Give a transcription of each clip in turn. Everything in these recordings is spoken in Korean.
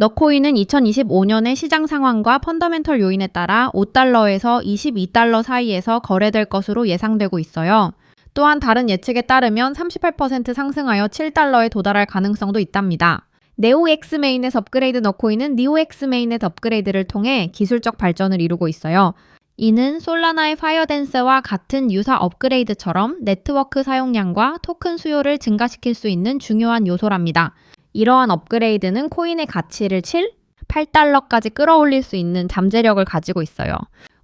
너코인은 2025년의 시장 상황과 펀더멘털 요인에 따라 5달러에서 22달러 사이에서 거래될 것으로 예상되고 있어요. 또한 다른 예측에 따르면 38% 상승하여 7달러에 도달할 가능성도 있답니다. 네오엑스 메인넷 업그레이드 너코인은 니오엑스 메인넷 업그레이드를 통해 기술적 발전을 이루고 있어요. 이는 솔라나의 파이어댄스와 같은 유사 업그레이드처럼 네트워크 사용량과 토큰 수요를 증가시킬 수 있는 중요한 요소랍니다. 이러한 업그레이드는 코인의 가치를 7, 8달러까지 끌어올릴 수 있는 잠재력을 가지고 있어요.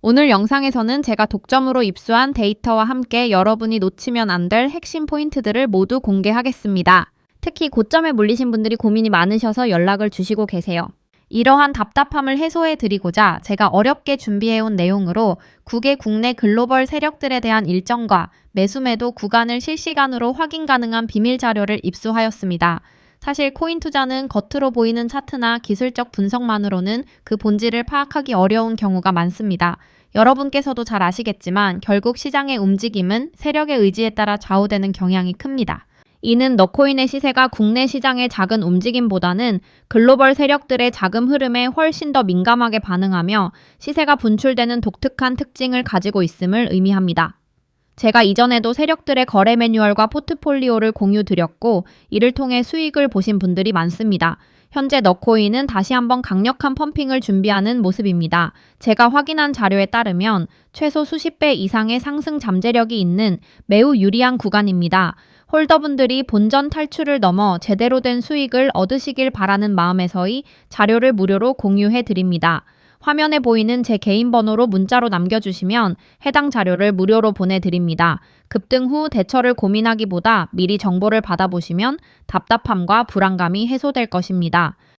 오늘 영상에서는 제가 독점으로 입수한 데이터와 함께 여러분이 놓치면 안 될 핵심 포인트들을 모두 공개하겠습니다. 특히 고점에 몰리신 분들이 고민이 많으셔서 연락을 주시고 계세요. 이러한 답답함을 해소해 드리고자 제가 어렵게 준비해온 내용으로 국외 국내 글로벌 세력들에 대한 일정과 매수매도 구간을 실시간으로 확인 가능한 비밀 자료를 입수하였습니다. 사실 코인 투자는 겉으로 보이는 차트나 기술적 분석만으로는 그 본질을 파악하기 어려운 경우가 많습니다. 여러분께서도 잘 아시겠지만 결국 시장의 움직임은 세력의 의지에 따라 좌우되는 경향이 큽니다. 이는 너코인의 시세가 국내 시장의 작은 움직임보다는 글로벌 세력들의 자금 흐름에 훨씬 더 민감하게 반응하며 시세가 분출되는 독특한 특징을 가지고 있음을 의미합니다. 제가 이전에도 세력들의 거래 매뉴얼과 포트폴리오를 공유 드렸고 이를 통해 수익을 보신 분들이 많습니다. 현재 너코인은 다시 한번 강력한 펌핑을 준비하는 모습입니다. 제가 확인한 자료에 따르면 최소 수십 배 이상의 상승 잠재력이 있는 매우 유리한 구간입니다. 홀더분들이 본전 탈출을 넘어 제대로 된 수익을 얻으시길 바라는 마음에서의 자료를 무료로 공유해 드립니다. 화면에 보이는 제 개인 번호로 문자로 남겨주시면 해당 자료를 무료로 보내드립니다. 급등 후 대처를 고민하기보다 미리 정보를 받아보시면 답답함과 불안감이 해소될 것입니다.